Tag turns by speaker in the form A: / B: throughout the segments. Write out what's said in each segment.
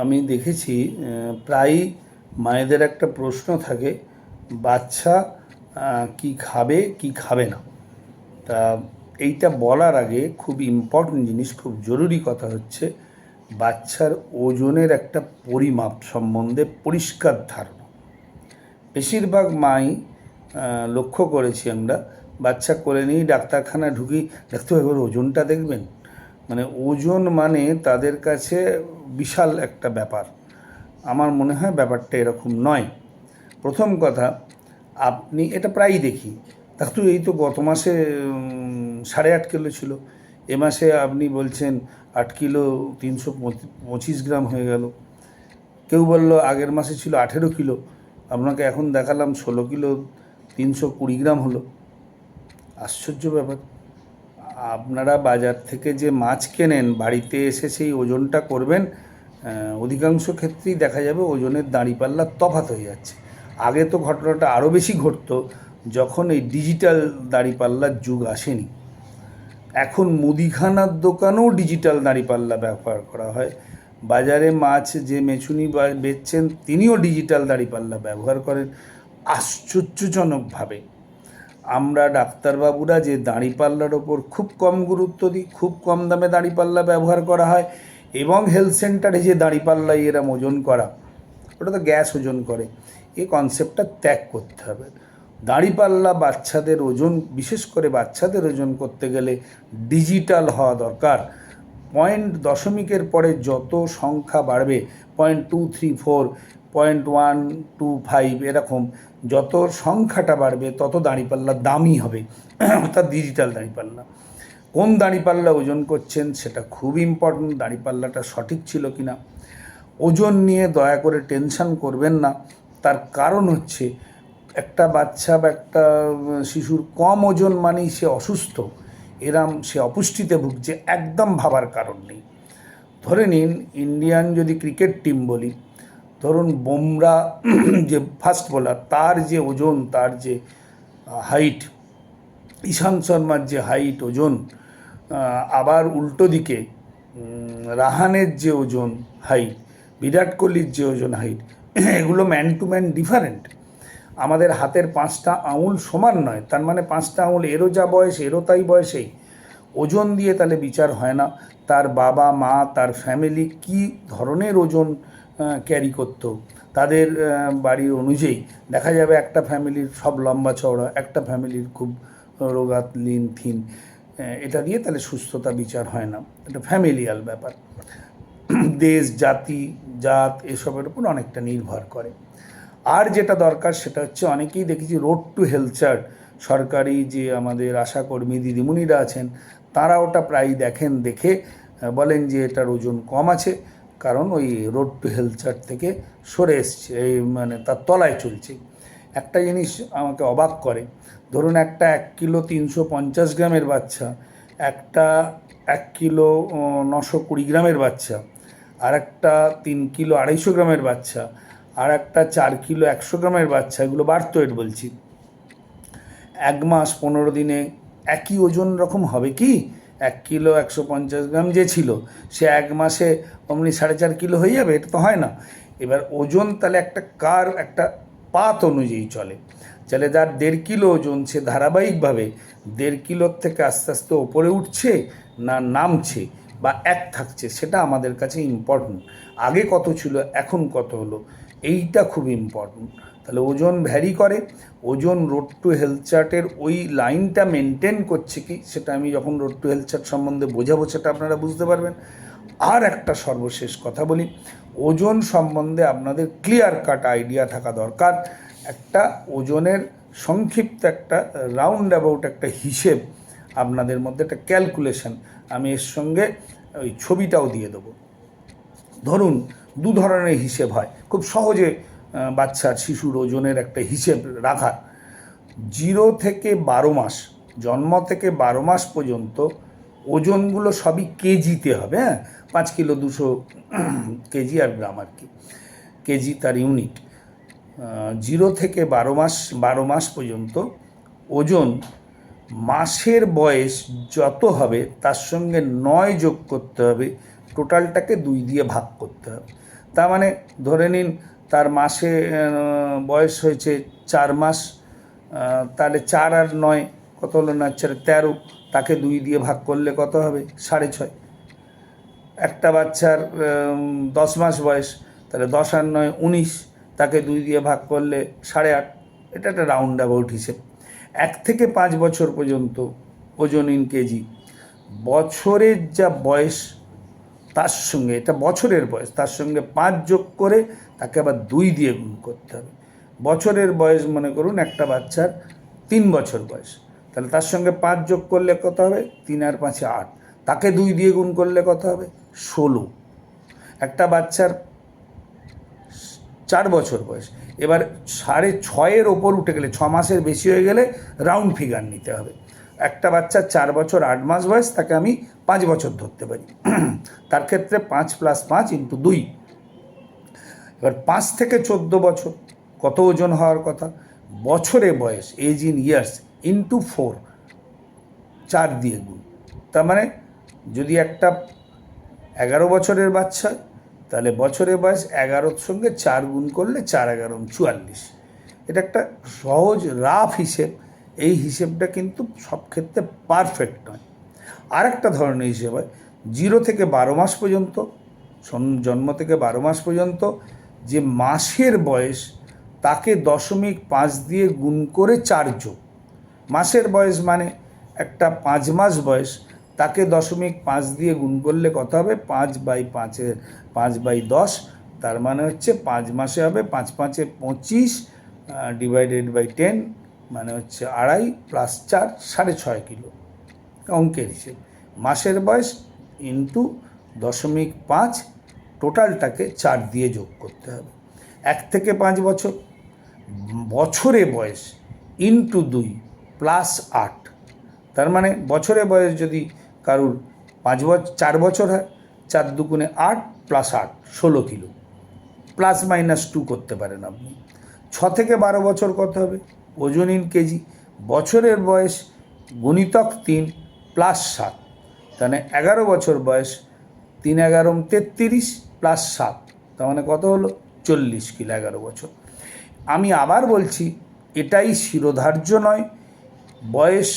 A: আমি দেখেছি প্রায়ই মায়েদের একটা প্রশ্ন থাকে, বাচ্চা কি খাবে কি খাবে না? তা এইটা বলার আগে খুব ইম্পর্টেন্ট জিনিস, খুব জরুরি কথা হচ্ছে, বাচ্চার ওজনের একটা পরিমাপ সম্বন্ধে পরিষ্কার ধারণা। বেশিরভাগ মাই লক্ষ্য করেছি আমরা, বাচ্চা করে নিই ডাক্তারখানায় ঢুকি ডাক্তারবাবুর ওজনটা দেখবেন? মানে ওজন মানে তাদের কাছে বিশাল একটা ব্যাপার। আমার মনে হয় ব্যাপারটা এরকম নয়। প্রথম কথা, আপনি এটা প্রায়ই দেখি। ডাক্তার এই তো গত মাসে সাড়ে আট কিলো ছিল। এ মাসে আপনি বলছেন আট কিলো তিনশো পঁচিশ গ্রাম হয়ে গেল। কেউ বলল আগের মাসে ছিল আঠেরো কিলো। আপনাকে এখন দেখালাম ষোলো কিলো তিনশো কুড়ি গ্রাম হলো। আশ্চর্য ব্যাপার। আপনারা বাজার থেকে যে মাছ কেনেন, বাড়িতে এসে সেই ওজনটা করবেন অধিকাংশ ক্ষেত্রেই দেখা যাবে ওজনের দাঁড়িপাল্লা তফাত হয়ে যাচ্ছে। আগে তো ঘটনাটা আরও বেশি ঘটতো যখন এই ডিজিটাল দাঁড়িপাল্লার যুগ আসেনি। এখন মুদিখানার দোকানেও ডিজিটাল দাঁড়িপাল্লা ব্যবহার করা হয়। বাজারে মাছ যে মেছুনি বেচছেন, তিনিও ডিজিটাল দাঁড়িপাল্লা ব্যবহার করেন। আশ্চর্যজনকভাবে আমরা ডাক্তারবাবুরা যে দাঁড়িপাল্লার ওপর খুব কম গুরুত্ব দিই, খুব কম দামে দাঁড়িপাল্লা ব্যবহার করা হয় এবং হেলথ সেন্টারে যে দাঁড়িপাল্লা এরা ওজন করা, ওটা তো গ্যাস ওজন করে। এই কনসেপ্টটা ত্যাগ করতে হবে। দাঁড়িপাল্লা বাচ্চাদের ওজন, বিশেষ করে বাচ্চাদের ওজন করতে গেলে ডিজিটাল হওয়া দরকার। পয়েন্ট দশমিকের পরে যত সংখ্যা বাড়বে point two three four point one two five এরকম যত সংখ্যাটা বাড়বে, তত দাঁড়িপাল্লা দামি হবে। অর্থাৎ ডিজিটাল দাঁড়িপাল্লা। কোন দাঁড়িপাল্লা ওজন করছেন সেটা খুব ইম্পর্টেন্ট দাঁড়িপাল্লাটা সঠিক ছিল কি না ওজন নিয়ে দয়া করে টেনশন করবেন না। তার কারণ হচ্ছে একটা বাচ্চা বা একটা শিশুর কম ওজন মানেই সে অসুস্থ। এরাম সে অপুষ্টিতে ভুগছে, একদম ভাবার কারণ নেই। ধরে নিন ইন্ডিয়ান যদি ক্রিকেট টিম বলি ধরুন বোমরা যে ফাস্ট বোলার তার যে ওজন, তার যে হাইট ঈশান্ত শর্মার যে হাইট ওজন আবার উল্টো দিকে রাহানের যে ওজন হাইট বিরাট কোহলির যে ওজন হাইট এগুলো ম্যান টু ম্যান ডিফারেন্ট আমাদের হাতের পাঁচটা আঙুল সমান নয়, তার মানে পাঁচটা আঙুল এরও যা বয়স, এরও তাই বয়সেই। ওজন দিয়ে তাহলে বিচার হয় না। তার বাবা, মা, তার ফ্যামিলি কি ধরনের ওজন ক্যারি করতো। তাদের বাড়ির অনুযায়ী দেখা যাবে একটা ফ্যামিলির সব লম্বা চওড়া, একটা ফ্যামিলির খুব রোগাত, লিন, থিন এটা দিয়ে তাহলে সুস্থতা বিচার হয় না। এটা ফ্যামিলিয়াল ব্যাপার। দেশ, জাতি, জাত এসবের উপর অনেকটা নির্ভর করে। আর যেটা দরকার সেটা হচ্ছে অনেকেই দেখেছি রোড টু হেলথ চার্ট সরকারি যে আমাদের আশাকর্মী দিদিমণিরা আছেন, তারা ওটা প্রায় দেখেন, দেখে বলেন যে এটার ওজন কম আছে। কারণ ওই রোড টু হেলথ চার্ট থেকে সরে এসছে, এই মানে তার তলায় চলছে। একটা জিনিস আমাকে অবাক করে, ধরুন একটা এক কিলো তিনশো পঞ্চাশ গ্রামের বাচ্চা, একটা এক কিলো নশো কুড়ি গ্রামের বাচ্চা, আর একটা তিন কিলো আড়াইশো গ্রামের বাচ্চা, আর একটা চার কিলো একশো গ্রামের বাচ্চা, এগুলো বার্থ ওয়েট বলছি। এক মাস পনেরো দিনে একই ওজন রকম হবে কি? এক কিলো একশো পঞ্চাশ গ্রাম যে ছিল, সে এক মাসে অমনি সাড়ে চার কিলো হয়ে যাবে, এটা তো হয় না। এবার ওজন তাহলে একটা কার, একটা পাত অনুযায়ী চলে। তাহলে যার দেড় কিলো ওজন, সে ধারাবাহিকভাবে দেড় কিলোর থেকে আস্তে আস্তে ওপরে উঠছে না নামছে বা এক থাকছে, সেটা আমাদের কাছে ইম্পর্টেন্ট আগে কত ছিল, এখন কত হলো, এইটা খুব ইম্পর্টেন্ট তাহলে ওজন ভ্যারি করে। ওজন রোড টু হেলথ চার্টের ওই লাইনটা মেনটেন করছে কি, সেটা আমি যখন রোড টু হেলথ চার্ট সম্বন্ধে বোঝাবো সেটা আপনারা বুঝতে পারবেন। আর একটা সর্বশেষ কথা বলি, ওজন সম্বন্ধে আপনাদের ক্লিয়ার কাট আইডিয়া থাকা দরকার। একটা ওজনের সংক্ষিপ্ত একটা রাউন্ড অ্যাবাউট একটা হিসেব আপনাদের মধ্যে, একটা ক্যালকুলেশন আমি এর সঙ্গে ওই ছবিটাও দিয়ে দেবো। ধরুন, দু ধরনের হিসেব হয়, খুব সহজে বাচ্চার শিশুর ওজনের একটা হিসেব রাখার জিরো থেকে বারো মাস, জন্ম থেকে বারো মাস পর্যন্ত ওজনগুলো সবই কেজিতে হবে হ্যাঁ? পাঁচ কিলো, দুশো কেজি আর গ্রাম আর কি, কেজি তার ইউনিট। জিরো থেকে বারো মাস বারো মাস পর্যন্ত ওজন মাসের বয়স যত হবে, তার সঙ্গে নয় যোগ করতে হবে, টোটালটাকে দুই দিয়ে ভাগ করতে হবে। তার মানে ধরে নিন তার মাসে বয়স হয়েছে চার মাস তাহলে চার আর নয় কত হলো না? চারে, তেরো, তাকে দুই দিয়ে ভাগ করলে কত হবে? সাড়ে ছয়। একটা বাচ্চার দশ মাস বয়স, তাহলে দশ আর নয়, উনিশ, তাকে দুই দিয়ে ভাগ করলে সাড়ে আট। এটা একটা রাউন্ড অ্যাবাউট হিসেব। এক থেকে পাঁচ বছর পর্যন্ত ওজন ইন কেজি। বছরের যা বয়স তার সঙ্গে, এটা বছরের বয়স, তার সঙ্গে পাঁচ যোগ করে তাকে আবার দুই দিয়ে গুণ করতে হবে। বছরের বয়স মনে করুন, একটা বাচ্চার তিন বছর বয়স। তাহলে তার সঙ্গে পাঁচ যোগ করলে কত হবে? তিন আর পাঁচে আট। তাকে দুই দিয়ে গুণ করলে কত হবে? ষোলো। একটা বাচ্চার চার বছর বয়স। এবার সাড়ে ছয়ের ওপর উঠে গেলে, ছ মাসের বেশি হয়ে গেলে রাউন্ড ফিগার নিতে হবে। একটা বাচ্চা চার বছর আট মাস বয়স, তাকে আমি পাঁচ বছর ধরতে পারি। তার ক্ষেত্রে পাঁচ প্লাস পাঁচ ইন্টু দুই। এবার পাঁচ থেকে চোদ্দ বছর, কত ওজন হওয়ার কথা? বছরে বয়স age in years into four চার দিয়ে গুণ। তার মানে যদি একটা এগারো বছরের বাচ্চা, তাহলে বছরের বয়স এগারোর সঙ্গে চার গুণ করলে চার এগারো চুয়াল্লিশ। এটা একটা সহজ রাফ হিসেব। এই হিসেবটা কিন্তু সব ক্ষেত্রে পারফেক্ট নয়। আরেকটা ধরনের হিসেব হয়, জিরো থেকে বারো মাস পর্যন্ত জন্ম থেকে বারো মাস পর্যন্ত যে মাসের বয়স, তাকে দশমিক পাঁচ দিয়ে গুণ করে চার যোগ। মাসের বয়স মানে একটা পাঁচ মাস বয়স, তাকে দশমিক পাঁচ দিয়ে গুণ করলে কত হবে? পাঁচ বাই পাঁচে, পাঁচ বাই দশ, তার মানে হচ্ছে পাঁচ মাসে হবে পাঁচ পাঁচে পঁচিশ ডিভাইডেড বাই টেন মানে হচ্ছে আড়াই প্লাস চার সাড়ে ছয় কিলো অঙ্কের হিসেব। মাসের বয়স ইন্টু দশমিক পাঁচ টোটালটাকে চার দিয়ে যোগ করতে হবে। এক থেকে পাঁচ বছর। বছরে বয়স ইন্টু দুই প্লাস আট। তার মানে বছরে বয়স যদি কারুর পাঁচ বছর চার বছর হয়, চার দুগুণে আট প্লাস আট, ষোলো কিলো। প্লাস মাইনাস টু করতে পারেন আপনি। ছ থেকে বারো বছর কত হবে? ওজন ইন কেজি, বছরের বয়স গুণিতক তিন প্লাস সাত। তাহলে এগারো বছর বয়স তিন এগারো তেত্রিশ প্লাস সাত, তার মানে কত হলো? চল্লিশ কিলো এগারো বছর। আমি আবার বলছি, এটাই শিরোধার্য নয়। বয়স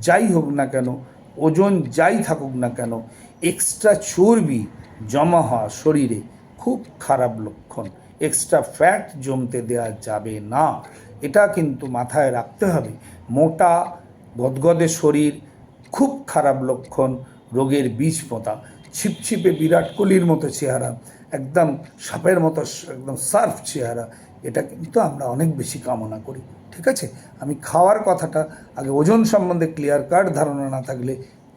A: যাই হোক না কেন, ওজন যাই থাকুক না কেন এক্সট্রা চর্বি জমা হওয়া শরীরে খুব খারাপ লক্ষণ। এক্সট্রা ফ্যাট জমতে দেওয়া যাবে না। এটা কিন্তু মাথায় রাখতে হবে। মোটা, গদগদে শরীর, খুব খারাপ লক্ষণ, রোগের বীজ পোতা ছিপছিপে বিরাট কোহলির মতো চেহারা, একদম সাপের মতো একদম সার্ফ চেহারা, এটা কিন্তু আমরা অনেক বেশি কামনা করি, ঠিক আছে? আমি খাওয়ার কথাটা আগে ওজন সম্বন্ধে ক্লিয়ার কাট ধারণা না থাকলে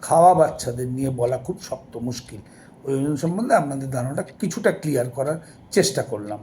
A: খাওয়া বাচ্চাদের নিয়ে বলা খুব শক্ত মুশকিল। ওই সম্বন্ধে আপনাদের ধারণাটা কিছুটা ক্লিয়ার করার চেষ্টা করলাম।